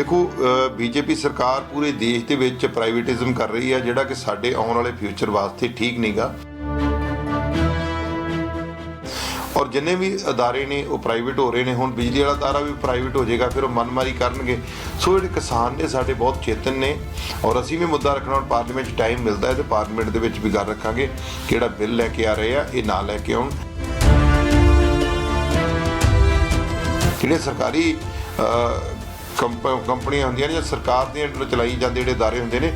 ਦੇਖੋ ਬੀਜੇਪੀ ਸਰਕਾਰ ਪੂਰੇ ਦੇਸ਼ ਦੇ ਵਿੱਚ ਪ੍ਰਾਈਵੇਟਿਜ਼ਮ ਕਰ ਰਹੀ ਹੈ, ਜਿਹੜਾ ਕਿ ਸਾਡੇ ਆਉਣ ਵਾਲੇ ਫਿਊਚਰ ਵਾਸਤੇ ਠੀਕ ਨਹੀਂਗਾ ਔਰ ਜਿੰਨੇ ਵੀ ਅਦਾਰੇ ਨੇ, ਉਹ ਪ੍ਰਾਈਵੇਟ ਹੋ ਰਹੇ ਨੇ, ਹੁਣ ਬਿਜਲੀ ਵਾਲਾ ਅਦਾਰਾ ਵੀ ਪ੍ਰਾਈਵੇਟ ਹੋ ਜਾਏਗਾ, ਫਿਰ ਉਹ ਮਨਮਾਰੀ ਕਰਨਗੇ। ਸੋ ਜਿਹੜੇ ਕਿਸਾਨ ਨੇ ਸਾਡੇ ਬਹੁਤ ਚੇਤਨ ਨੇ, ਔਰ ਅਸੀਂ ਵੀ ਮੁੱਦਾ ਰੱਖਣਾ, ਹੁਣ ਪਾਰਲੀਮੈਂਟ 'ਚ ਟਾਈਮ ਮਿਲਦਾ ਹੈ ਤੇ ਪਾਰਲੀਮੈਂਟ ਦੇ ਵਿੱਚ ਵੀ ਗੱਲ ਰੱਖਾਂਗੇ, ਕਿਹੜਾ ਬਿੱਲ ਲੈ ਕੇ ਆ ਰਹੇ ਆ, ਇਹ ਨਾ ਲੈ ਕੇ ਆਉਣ। ਜਿਹੜੇ ਸਰਕਾਰੀ ਕੰਪ- ਕੰਪਨੀਆਂ ਹੁੰਦੀਆਂ ਨੇ ਜਾਂ ਸਰਕਾਰ ਦੇ ਅੰਡਰ ਚਲਾਈ ਜਾਂਦੇ ਜਿਹੜੇ ادارے ਹੁੰਦੇ ਨੇ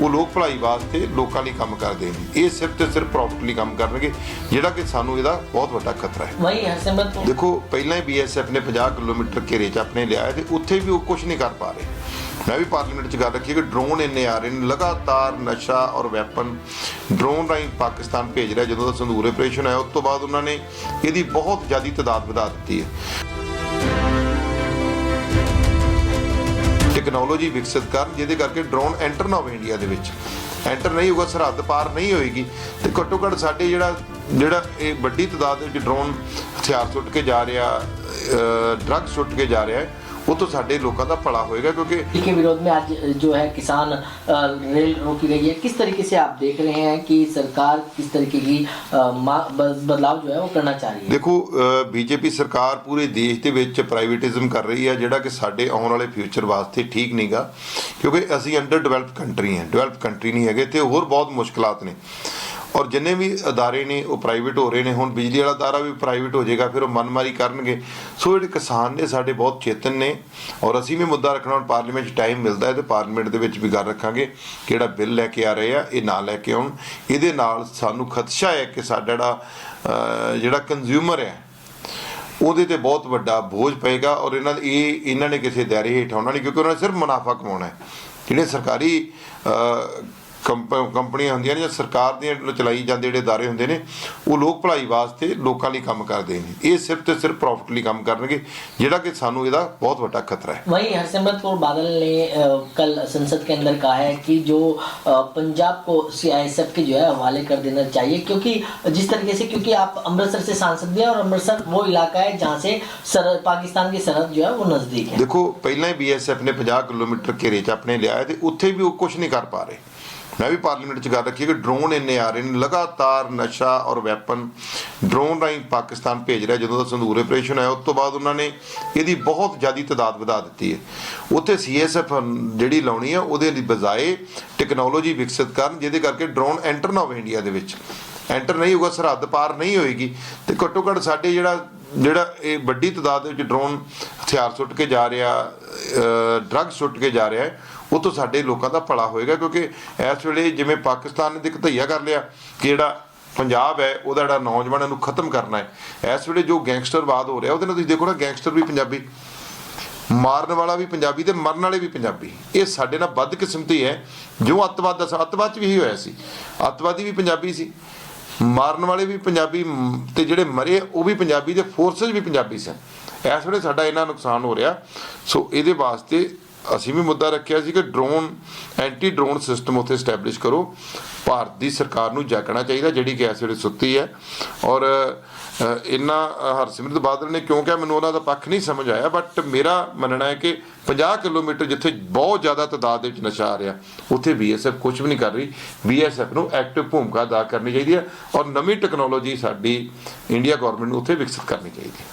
ਉਹ ਲੋਕ ਭਲਾਈ ਵਾਸਤੇ ਲੋਕਾਂ ਲਈ ਕੰਮ ਕਰਦੇ ਨੇ ਇਹ ਸਿਰਫ ਤੇ ਸਿਰਫ ਪ੍ਰੋਫਿਟ ਲਈ ਕੰਮ ਕਰਨਗੇ ਜਿਹੜਾ ਕਿ ਸਾਨੂੰ ਇਹਦਾ ਬਹੁਤ ਵੱਡਾ ਖਤਰਾ ਹੈ वही हरसिमरत ਦੇਖੋ ਪਹਿਲਾਂ ਹੀ ਬੀਐਸਐਫ ਨੇ 50 ਕਿਲੋਮੀਟਰ ਘੇਰੇ 'ਚ ਆਪਣੇ ਲਿਆ ਹੈ ਤੇ ਉੱਥੇ ਵੀ ਉਹ ਕੁਝ ਨਹੀਂ ਕਰ ਪਾ ਰਹੇ ਮੈਂ ਵੀ ਪਾਰਲੀਮੈਂਟ 'ਚ ਗੱਲ ਰੱਖੀ ਕਿ ਡਰੋਨ ਇੰਨੇ ਆ ਰਹੇ ਨੇ ਲਗਾਤਾਰ ਨਸ਼ਾ ਔਰ ਵੈਪਨ ਡਰੋਨ ਰਾਹੀਂ ਪਾਕਿਸਤਾਨ ਭੇਜ ਰਿਹਾ ਜਦੋਂ ਦਾ ਸੰਦੂਰ ਆਪਰੇਸ਼ਨ ਹੋਇਆ ਉਸ ਤੋਂ ਬਾਅਦ ਉਹਨਾਂ ਨੇ ਇਹਦੀ ਬਹੁਤ ਜ਼ਿਆਦਾ ਤਾਦਾਦ ਵਧਾ ਦਿੱਤੀ ਹੈ ਟੈਕਨੋਲੋਜੀ ਵਿਕਸਿਤ ਕਰਨ, ਜਿਹਦੇ ਕਰਕੇ ਡਰੋਨ ਐਂਟਰ ਨਾ ਹੋਵੇ ਇੰਡੀਆ ਦੇ ਵਿੱਚ। ਐਂਟਰ ਨਹੀਂ ਹੋਊਗਾ, ਸਰਹੱਦ ਪਾਰ ਨਹੀਂ ਹੋਏਗੀ। ਤੇ ਘੱਟੋ ਘੱਟ ਸਾਡੇ ਜਿਹੜਾ ਜਿਹੜਾ ਇਹ ਵੱਡੀ ਤਾਦਾਦ ਵਿੱਚ ਡਰੋਨ ਹਥਿਆਰ ਸੁੱਟ ਕੇ ਜਾ ਰਿਹਾ ਡਰੱਗ ਸੁੱਟ ਕੇ ਜਾ ਰਿਹਾ ਹੈ ਉਹ ਤੋਂ ਸਾਡੇ ਲੋਕਾਂ ਦਾ ਭਲਾ ਹੋਏਗਾ ਕਿਉਂਕਿ के विरोध में आज जो है किसान अ, रेल रोकी गई है किस तरीके से आप देख रहे हैं कि सरकार किस तरीके की अ, मा- बद- बदलाव जो है वो करना चाह रही है ਦੇਖੋ ਬੀਜੇਪੀ ਸਰਕਾਰ ਪੂਰੇ ਦੇਸ਼ ਦੇ ਵਿੱਚ ਪ੍ਰਾਈਵੇਟਿਜ਼ਮ ਕਰ ਰਹੀ ਹੈ ਜਿਹੜਾ ਕਿ ਸਾਡੇ ਆਉਣ ਵਾਲੇ ਫਿਊਚਰ ਵਾਸਤੇ ਠੀਕ ਨਹੀਂਗਾ ਕਿਉਂਕਿ ਅਸੀਂ ਅੰਡਰ ਡਿਵੈਲਪ ਕੰਟਰੀ ਹਾਂ ਡਿਵੈਲਪ ਕੰਟਰੀ ਨਹੀਂ ਹੈਗੇ ਤੇ ਹੋਰ ਬਹੁਤ ਮੁਸ਼ਕਲਾਤ ਨੇ ਔਰ ਜਿੰਨੇ ਵੀ ਅਦਾਰੇ ਨੇ, ਉਹ ਪ੍ਰਾਈਵੇਟ ਹੋ ਰਹੇ ਨੇ, ਹੁਣ ਬਿਜਲੀ ਵਾਲਾ ਅਦਾਰਾ ਵੀ ਪ੍ਰਾਈਵੇਟ ਹੋ ਜਾਏਗਾ, ਫਿਰ ਉਹ ਮਨਮਾਰੀ ਕਰਨਗੇ। ਸੋ ਜਿਹੜੇ ਕਿਸਾਨ ਨੇ ਸਾਡੇ ਬਹੁਤ ਚੇਤਨ ਨੇ, ਔਰ ਅਸੀਂ ਵੀ ਮੁੱਦਾ ਰੱਖਣਾ, ਹੁਣ ਪਾਰਲੀਮੈਂਟ 'ਚ ਟਾਈਮ ਮਿਲਦਾ ਹੈ ਤੇ ਪਾਰਲੀਮੈਂਟ ਦੇ ਵਿੱਚ ਵੀ ਗੱਲ ਰੱਖਾਂਗੇ, ਕਿਹੜਾ ਬਿੱਲ ਲੈ ਕੇ ਆ ਰਹੇ ਆ, ਇਹ ਨਾ ਲੈ ਕੇ ਆਉਣ। ਇਹਦੇ ਨਾਲ ਸਾਨੂੰ ਖਦਸ਼ਾ ਹੈ ਕਿ ਸਾਡਾ ਜਿਹੜਾ ਜਿਹੜਾ ਕੰਜ਼ਿਊਮਰ ਹੈ, ਉਹਦੇ ਤੇ ਬਹੁਤ ਵੱਡਾ ਬੋਝ ਪਏਗਾ, ਔਰ ਇਹਨਾਂ ਇਹ, ਇਹਨਾਂ ਨੇ ਕਿਸੇ ਦਾਇਰੇ ਹੇਠ ਆਉਣਾ ਨਹੀਂ, ਕਿਉਂਕਿ ਉਹਨਾਂ ਨੇ ਸਿਰਫ ਮੁਨਾਫਾ ਕਮਾਉਣਾ ਹੈ। ਜਿਹੜੇ ਸਰਕਾਰੀ ਕੰਪਨੀਆਂ ਹੁੰਦੀਆਂ ਨੇ ਜਾਂ ਸਰਕਾਰ ਦੇ ਅੰਡਰ ਚਲਾਈ ਜਾਂਦੇ ਜਿਹੜੇ ادارے ਹੁੰਦੇ ਨੇ ਉਹ ਲੋਕ ਭਲਾਈ ਵਾਸਤੇ ਲੋਕਾਂ ਲਈ ਕੰਮ ਕਰਦੇ ਨੇ ਇਹ ਸਿਰਫ ਤੇ ਸਿਰਫ ਪ੍ਰੋਫਿਟ ਲਈ ਕੰਮ ਕਰਨਗੇ ਜਿਹੜਾ ਕਿ ਸਾਨੂੰ ਇਹਦਾ ਬਹੁਤ ਵੱਡਾ ਖਤਰਾ ਹੈ वहीं हरसिमरत कौर बादल ने अ, कल संसद के अंदर कहा है कि जो अ, पंजाब को सीआईएसएफ के जो है हवाले कर देना चाहिए क्योंकि जिस तरीके से क्योंकि आप अमृतसर से सांसद भी हैं और अमृतसर वो इलाका है जहाँ से सरहद पाकिस्तान की सरहद जो है वो नज़दीक है ਦੇਖੋ ਪਹਿਲਾਂ ਹੀ ਬੀਐਸਐਫ ਨੇ 50 ਕਿਲੋਮੀਟਰ ਘੇਰੇ 'ਚ ਆਪਣੇ ਲਿਆ ਹੈ ਤੇ ਉੱਥੇ ਵੀ ਉਹ ਕੁਝ ਨਹੀਂ ਕਰ ਪਾ ਰਹੇ ਮੈਂ ਵੀ ਪਾਰਲੀਮੈਂਟ 'ਚ ਗੱਲ ਰੱਖੀ ਕਿ ਡਰੋਨ ਇੰਨੇ ਆ ਰਹੇ ਨੇ, ਲਗਾਤਾਰ ਨਸ਼ਾ ਔਰ ਵੈਪਨ ਡਰੋਨ ਰਾਹੀਂ ਪਾਕਿਸਤਾਨ ਭੇਜ ਰਿਹਾ, ਜਦੋਂ ਦਾ ਸੰਧੂਰ ਆਪਰੇਸ਼ਨ ਹੋਇਆ, ਉਸ ਤੋਂ ਬਾਅਦ ਉਹਨਾਂ ਨੇ ਇਹਦੀ ਬਹੁਤ ਜ਼ਿਆਦਾ ਤਾਦਾਦ ਵਧਾ ਦਿੱਤੀ ਹੈ। ਉੱਥੇ ਸੀਐਸਐਫ ਜਿਹੜੀ ਲਾਉਣੀ ਹੈ, ਉਹਦੇ ਲਈ ਬਜਾਏ ਟੈਕਨੋਲੋਜੀ ਵਿਕਸਿਤ ਕਰਨ, ਜਿਹਦੇ ਕਰਕੇ ਡਰੋਨ ਐਂਟਰ ਨਾ ਹੋਵੇ ਇੰਡੀਆ ਦੇ ਵਿੱਚ। ਐਂਟਰ ਨਹੀਂ ਹੋਊਗਾ, ਸਰਹੱਦ ਪਾਰ ਨਹੀਂ ਹੋਏਗੀ। ਤੇ ਘੱਟੋ ਘੱਟ ਸਾਡੇ ਜਿਹੜਾ ਜਿਹੜਾ ਇਹ ਵੱਡੀ ਤਾਦਾਦ ਵਿੱਚ ਡਰੋਨ ਹਥਿਆਰ ਸੁੱਟ ਕੇ ਜਾ ਰਿਹਾ ਡਰੱਗ ਸੁੱਟ ਕੇ ਜਾ ਰਿਹਾ ਹੈ ਉਹ ਤੋਂ ਸਾਡੇ ਲੋਕਾਂ ਦਾ ਭਲਾ ਹੋਏਗਾ ਕਿਉਂਕਿ ਇਸ ਵੇਲੇ ਜਿਵੇਂ ਪਾਕਿਸਤਾਨ ਨੇ ਇੱਕ ਧਈਆ ਕਰ ਲਿਆ ਕਿ ਜਿਹੜਾ ਪੰਜਾਬ ਹੈ ਉਹਦਾ ਜਿਹੜਾ ਨੌਜਵਾਨਾਂ ਨੂੰ ਖਤਮ ਕਰਨਾ ਹੈ। ਇਸ ਵੇਲੇ ਜੋ ਗੈਂਗਸਟਰਵਾਦ ਹੋ ਰਿਹਾ ਉਹਦੇ ਨਾਲ ਤੁਸੀਂ ਦੇਖੋ ਨਾ ਗੈਂਗਸਟਰ ਵੀ ਪੰਜਾਬੀ ਮਾਰਨ ਵਾਲਾ ਵੀ ਪੰਜਾਬੀ ਤੇ ਮਰਨ ਵਾਲੇ ਵੀ ਪੰਜਾਬੀ। ਇਹ ਸਾਡੇ ਨਾਲ ਵੱਧ ਕਿਸਮਤੀ ਹੈ। ਜੋ ਅੱਤਵਾਦ ਦਾ ਅੱਤਵਾਦ ਚ ਵੀ ਇਹੀ ਹੋਇਆ ਸੀ। ਅੱਤਵਾਦੀ ਵੀ ਪੰਜਾਬੀ ਸੀ। ਮਾਰਨ ਵਾਲੇ ਵੀ ਪੰਜਾਬੀ ਮ, ਤੇ ਜਿਹੜੇ ਮਰੇ ਉਹ ਵੀ ਪੰਜਾਬੀ ਦੇ ਫੋਰਸਸ ਵੀ ਪੰਜਾਬੀ ਸਨ। ਇਸ ਵੇਲੇ ਸਾਡਾ ਇਹਨਾਂ ਨੁਕਸਾਨ ਹੋ ਰਿਹਾ। ਸੋ ਇਹਦੇ ਵਾਸਤੇ ਅਸੀਂ ਵੀ ਮੁੱਦਾ ਰੱਖਿਆ ਸੀ ਕਿ ਡਰੋਨ ਐਂਟੀ ਡਰੋਨ ਸਿਸਟਮ ਉੱਥੇ ਸਟੈਬਲਿਸ਼ ਕਰੋ। ਭਾਰਤ ਦੀ ਸਰਕਾਰ ਨੂੰ ਜਾਗਣਾ ਚਾਹੀਦਾ ਜਿਹੜੀ ਕਿ ਇਸ ਵੇਲੇ ਸੁੱਤੀ ਹੈ। ਔਰ ਅ, ਇਹਨਾਂ ਹਰਸਿਮਰਤ ਬਾਦਲ ਨੇ ਕਿਉਂ ਕਿਹਾ ਮੈਨੂੰ ਉਹਨਾਂ ਦਾ ਪੱਖ ਨਹੀਂ ਸਮਝ ਆਇਆ ਬਟ ਮੇਰਾ ਮੰਨਣਾ ਹੈ ਕਿ 50 ਕਿਲੋਮੀਟਰ ਜਿੱਥੇ ਬਹੁਤ ਜ਼ਿਆਦਾ ਤਦਾਦ ਦੇ ਵਿੱਚ ਨਸ਼ਾ ਆ ਰਿਹਾ ਉੱਥੇ ਬੀਐਸਐਫ ਕੁਝ ਵੀ ਨਹੀਂ ਕਰ ਰਹੀ। ਬੀਐਸਐਫ ਨੂੰ ਐਕਟਿਵ ਭੂਮਿਕਾ ਅਦਾ ਕਰਨੀ ਚਾਹੀਦੀ ਹੈ ਔਰ ਨਵੀਂ ਟੈਕਨੋਲੋਜੀ ਸਾਡੀ ਇੰਡੀਆ ਗਵਰਨਮੈਂਟ ਨੂੰ ਉੱਥੇ ਵਿਕਸਿਤ ਕਰਨੀ ਚਾਹੀਦੀ ਹੈ।